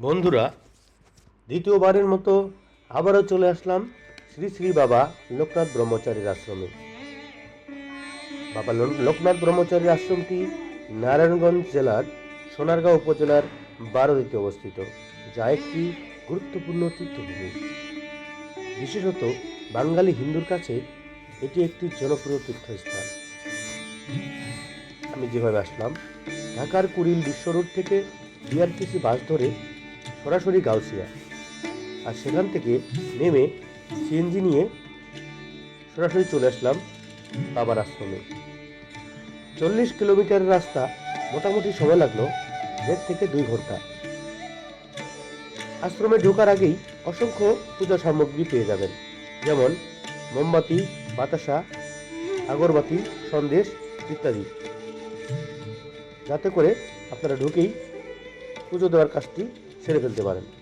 বন্ধুরা, দ্বিতীয়বারের মতো আবারও চলে আসলাম শ্রী শ্রী বাবা লোকনাথ ব্রহ্মচারীর আশ্রমে। বাবা লোকনাথ ব্রহ্মচারীর আশ্রমটি নারায়ণগঞ্জ জেলার সোনারগাঁও উপজেলার বারোদিতে অবস্থিত, যা একটি গুরুত্বপূর্ণ তীর্থভূমি। বিশেষত বাঙালি হিন্দুর কাছে এটি একটি জনপ্রিয় তীর্থস্থান। আমি যেভাবে আসলাম, ঢাকার কুড়িল বিশ্ব রোড থেকে বিআরটিসি বাস ধরে সরাসরি গাউসিয়া। আর সেখান থেকে নেমে সিএনজি নিয়ে সরাসরি চলে আসলাম বাবার আশ্রমে। চল্লিশ কিলোমিটারের রাস্তা মোটামুটি সময় লাগল, দেড় থেকে দুই ঘণ্টা। আশ্রমে ঢোকার আগেই অসংখ্য পূজা সামগ্রী পেয়ে যাবেন, যেমন মোমবাতি, বাতাসা, আগরবাতি, সন্দেশ ইত্যাদি। যাতে করে আপনারা ঢুকেই পুজো দেওয়ার কাজটি সেরে ফেলতে পারেন।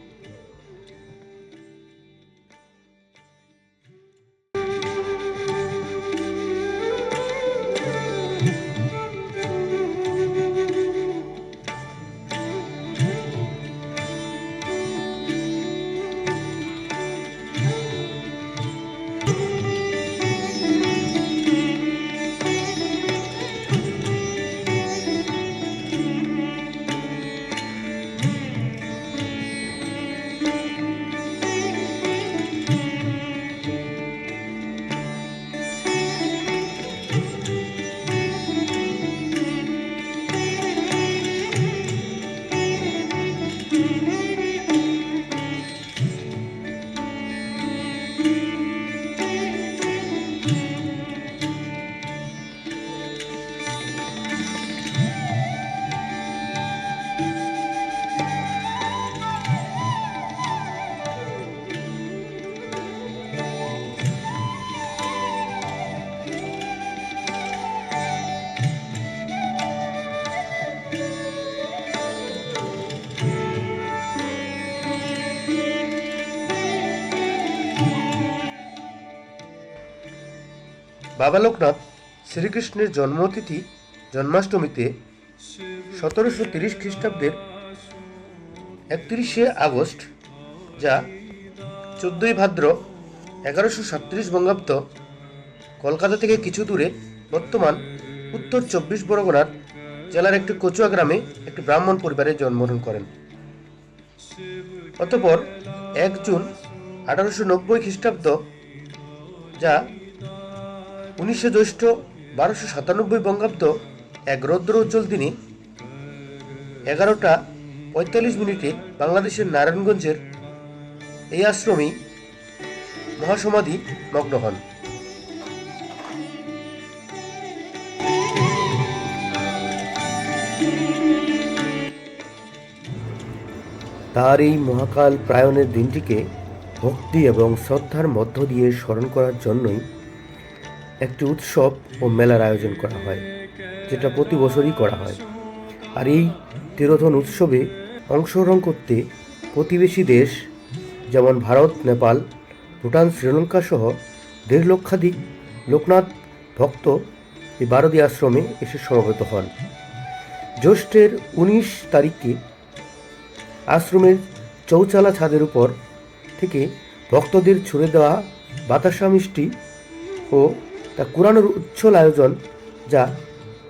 বাবা শ্রীকৃষ্ণের জন্মতিথি জন্মাষ্টমীতে সতেরোশো তিরিশ খ্রিস্টাব্দের একত্রিশে আগস্ট, যা চোদ্দই ভাদ্র এগারোশো সাতত্রিশ বঙ্গাব্দ কলকাতা থেকে কিছু দূরে বর্তমান উত্তর চব্বিশ পরগনার জেলার একটি কচুয়া গ্রামে একটি ব্রাহ্মণ পরিবারে জন্মগ্রহণ করেন। অতঃপর এক জুন আঠারোশো নব্বই খ্রিস্টাব্দ, যা উনিশে জ্যৈষ্ঠ বারোশো সাতানব্বই বঙ্গাব্দ এক রৌদ্র উজ্জ্বল দিনে এগারোটা পঁয়তাল্লিশ মিনিটে বাংলাদেশের নারায়ণগঞ্জের এই আশ্রমেই মহাসমাধি মগ্ন হন। তার এই মহাকাল প্রায়ণের দিনটিকে ভক্তি এবং শ্রদ্ধার মধ্য দিয়ে স্মরণ করার জন্যই একটি উৎসব ও মেলার আয়োজন করা হয়, যেটা প্রতি বছরই করা হয়। আর এই তিরোধন উৎসবে অংশগ্রহণ করতে প্রতিবেশী দেশ, যেমন ভারত, নেপাল, ভুটান, শ্রীলঙ্কা সহ দেড় লক্ষাধিক লোকনাথ ভক্ত এই বারদি আশ্রমে এসে সমবেত হন। জ্যৈষ্ঠের উনিশ তারিখে আশ্রমের চৌচালা ছাদের উপর থেকে ভক্তদের ছুড়ে দেওয়া বাতাসা মিষ্টি ও তা কুরানোর উচ্ছল আয়োজন যা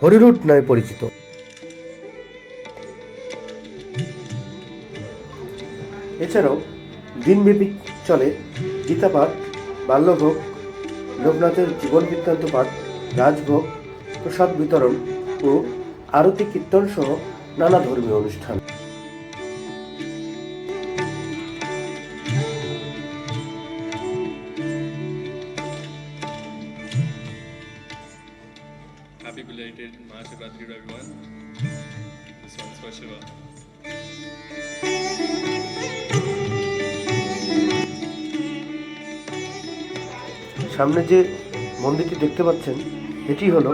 হরিরুট নামে পরিচিত। এছাড়াও দিনব্যাপী চলে গীতাপাঠ বাল্যভোগ, লোকনাথের জীবন বৃত্তান্ত পাঠ, রাজভোগ, প্রসাদ বিতরণ ও আরতি কীর্তন সহ নানা ধর্মীয় অনুষ্ঠান। সামনে যে মন্দিরটি দেখতে পাচ্ছেন, এটি হলো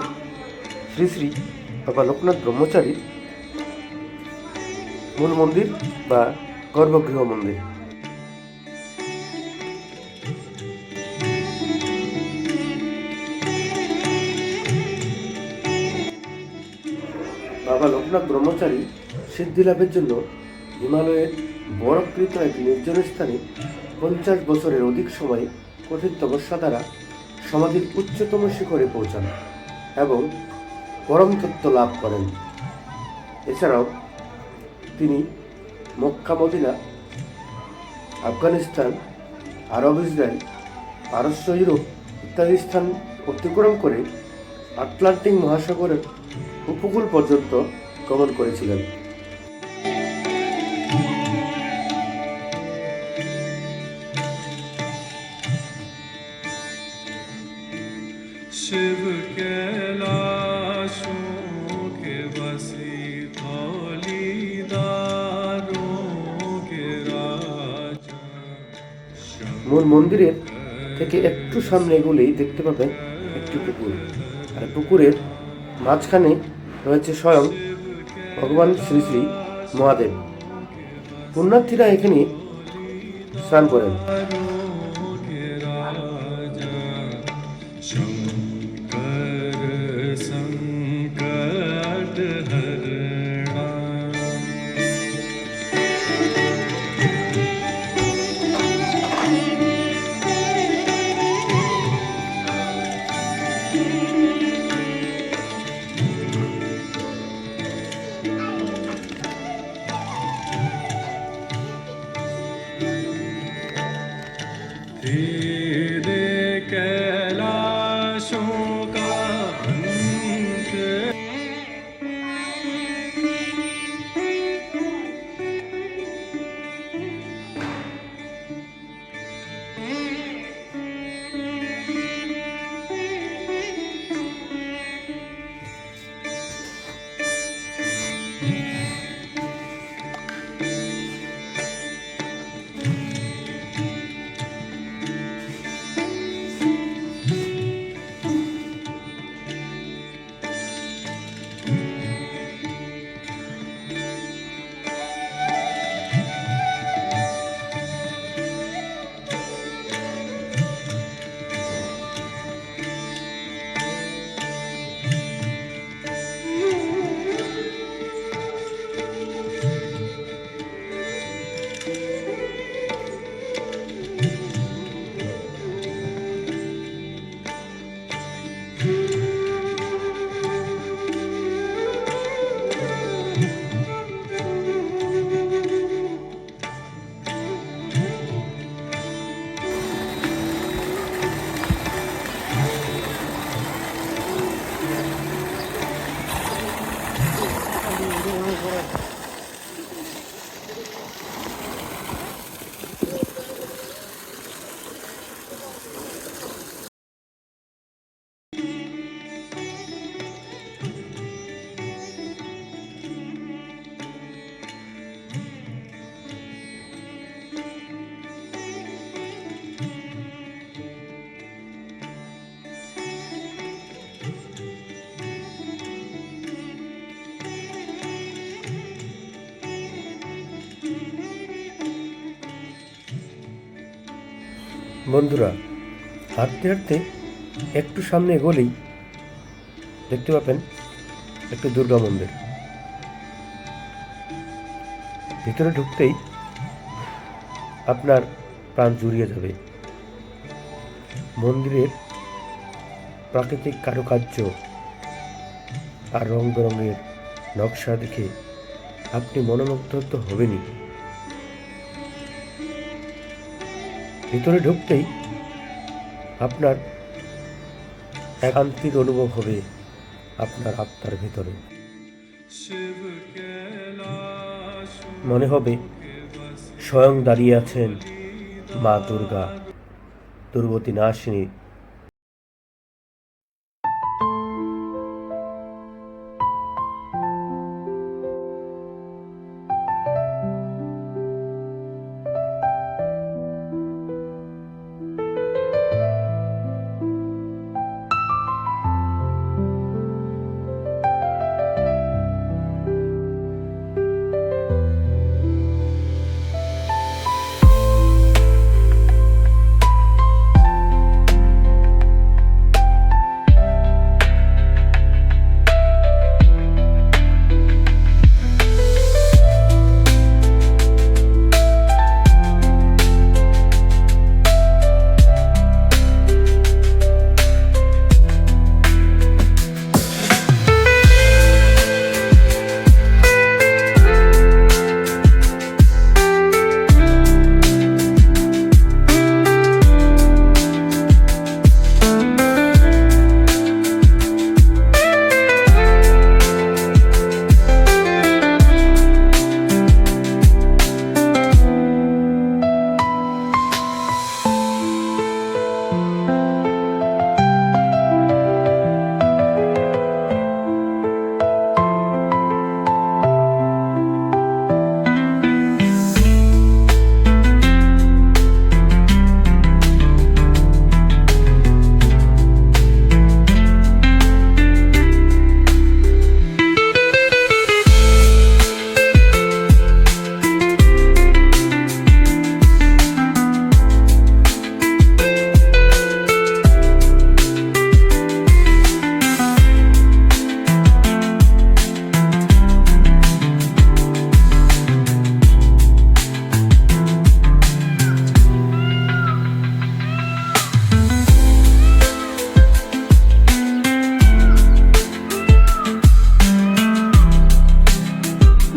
শ্রী শ্রী বাবা লোকনাথ ব্রহ্মচারীর মূল মন্দির বা গর্ভগৃহ মন্দির। বাবা লোকনাথ ব্রহ্মচারী সিদ্ধি লাভের জন্য হিমালয়ের বরফকৃত এক নির্জন স্থানে পঞ্চাশ বছরের অধিক সময় কঠিন তপস্যা দ্বারা সমাধির উচ্চতম শিখরে পৌঁছান এবং পরম তত্ত্ব লাভ করেন। এছাড়াও তিনি Mecca, Medina, Afghanistan, Arab Israel, পারস্য, ইউরোপ ইত্যাদি স্থান অতিক্রম করে আটলান্টিক মহাসাগরের উপকূল পর্যন্ত গমন করেছিলেন। সামনে এগুলি দেখতে পাবেন একটি পুকুর। আর পুকুরের মাঝখানে রয়েছে স্বয়ং ভগবান শ্রী শ্রী মহাদেব। পুণ্যার্থীরা এখানে স্নান করেন। বন্ধুরা, হাঁটতে হাঁটতে একটু সামনে এগোলেই দেখতে পাবেন একটি দুর্গা মন্দির। ভিতরে ঢুকতেই আপনার প্রাণ জুড়িয়ে যাবে। মন্দিরের প্রাকৃতিক কারুকার্য আর রং বেরঙের নকশা দেখে আপনি মনোমুগ্ধ তো হবেনই। ভিতরে ঢুকতেই আপনার একান্তির অনুভব হবে আপনার আত্মার ভিতরে। মনে হবে স্বয়ং দাঁড়িয়ে আছেন মা দুর্গা দুর্গতি আসেনি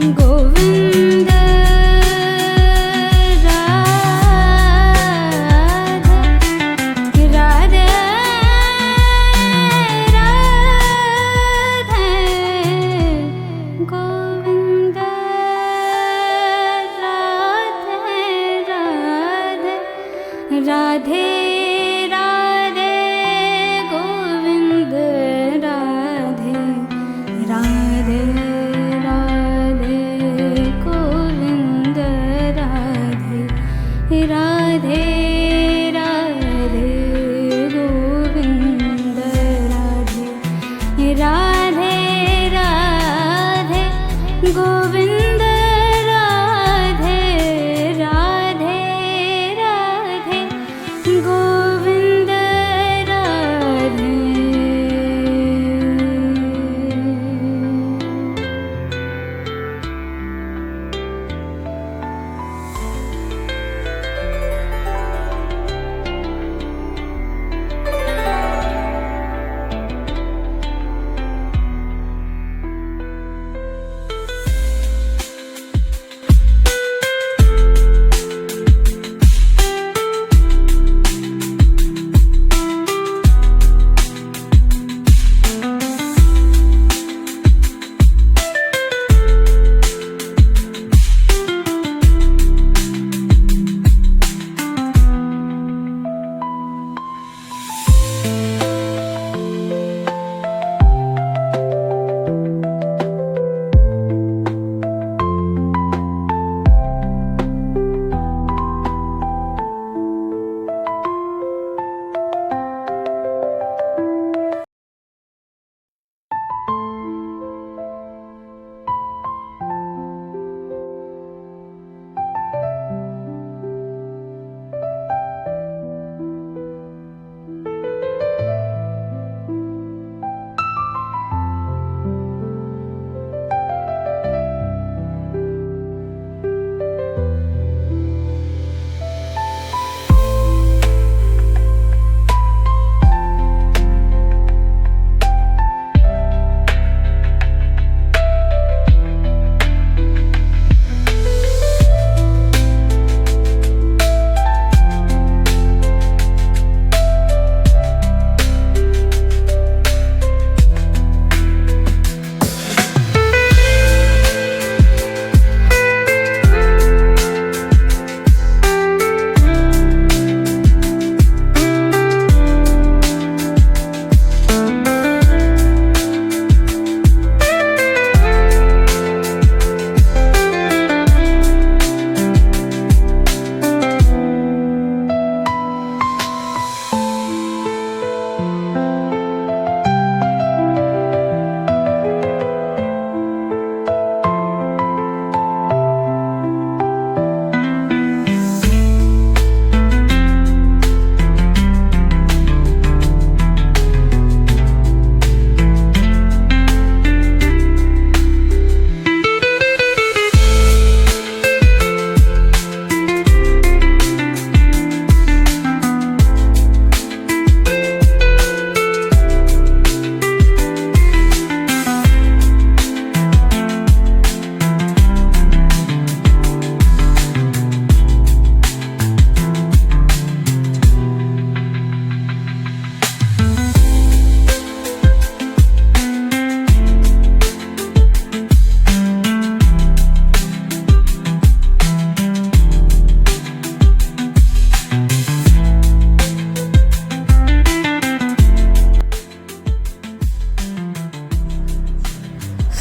गोविन्द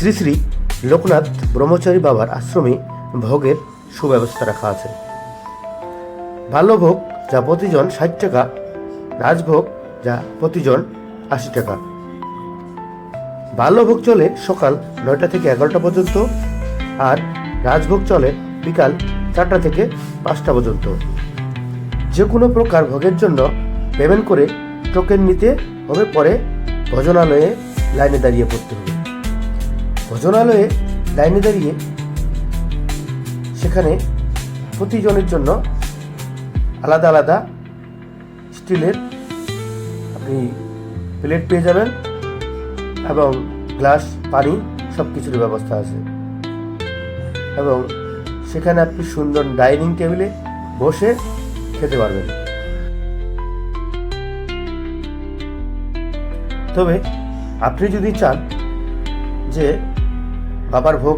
শ্রী শ্রী লোকনাথ ব্রহ্মচারী বাবার আশ্রমে ভোগের সুব্যবস্থা রাখা আছে। বাল্যভোগ যা প্রতিজন ষাট টাকা, রাজভোগ যা প্রতিজন আশি টাকা। বাল্যভোগ চলে সকাল নয়টা থেকে এগারোটা পর্যন্ত আর রাজভোগ চলে বিকাল চারটা থেকে পাঁচটা পর্যন্ত। যে কোনো প্রকার ভোগের জন্য পেমেন্ট করে টোকেন নিতে হবে, পরে ভজনালয়ে লাইনে দাঁড়িয়ে পড়তে হবে। ভজনালয়ে লাইনে দাঁড়িয়ে সেখানে প্রতিজনের জন্য আলাদা আলাদা স্টিলের আপনি প্লেট পেয়ে যাবেন এবং গ্লাস, পানি সব কিছুর ব্যবস্থা আছে। এবং সেখানে আপনি সুন্দর ডাইনিং টেবিলে বসে খেতে পারবেন। তবে আপনি যদি চান যে বাবার ভোগ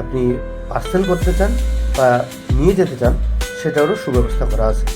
আপনি পার্সেল করতে চান বা নিয়ে যেতে চান সেটারও সুব্যবস্থা করা আছে।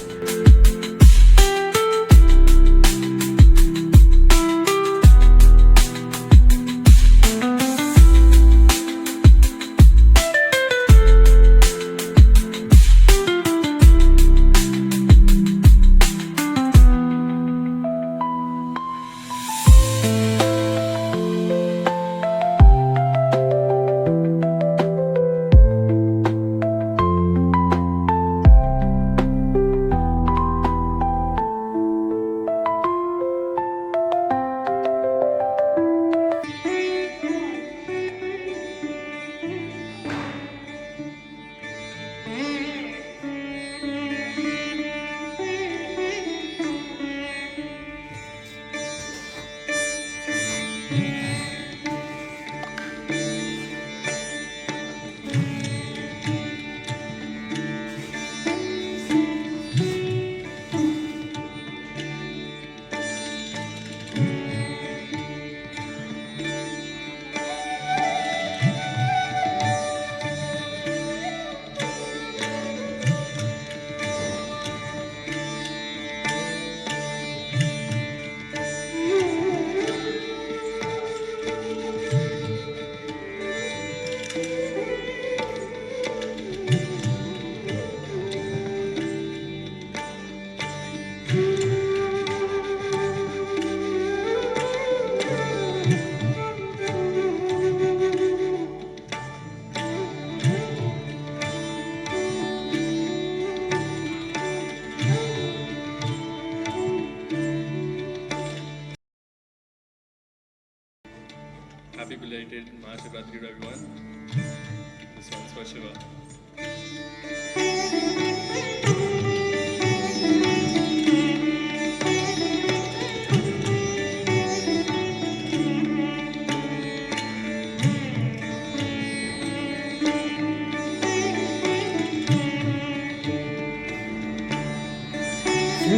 শ্রী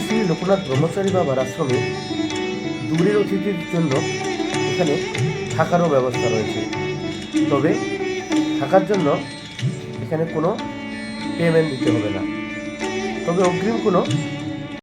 শ্রী লোকনাথ ব্রহ্মচারী বাবার আশ্রমে দূরের অতিথির জন্য এখানে থাকারও ব্যবস্থা রয়েছে। তবে থাকার জন্য এখানে কোনো পেমেন্ট দিতে হবে না। তবে অগ্রিম কোনো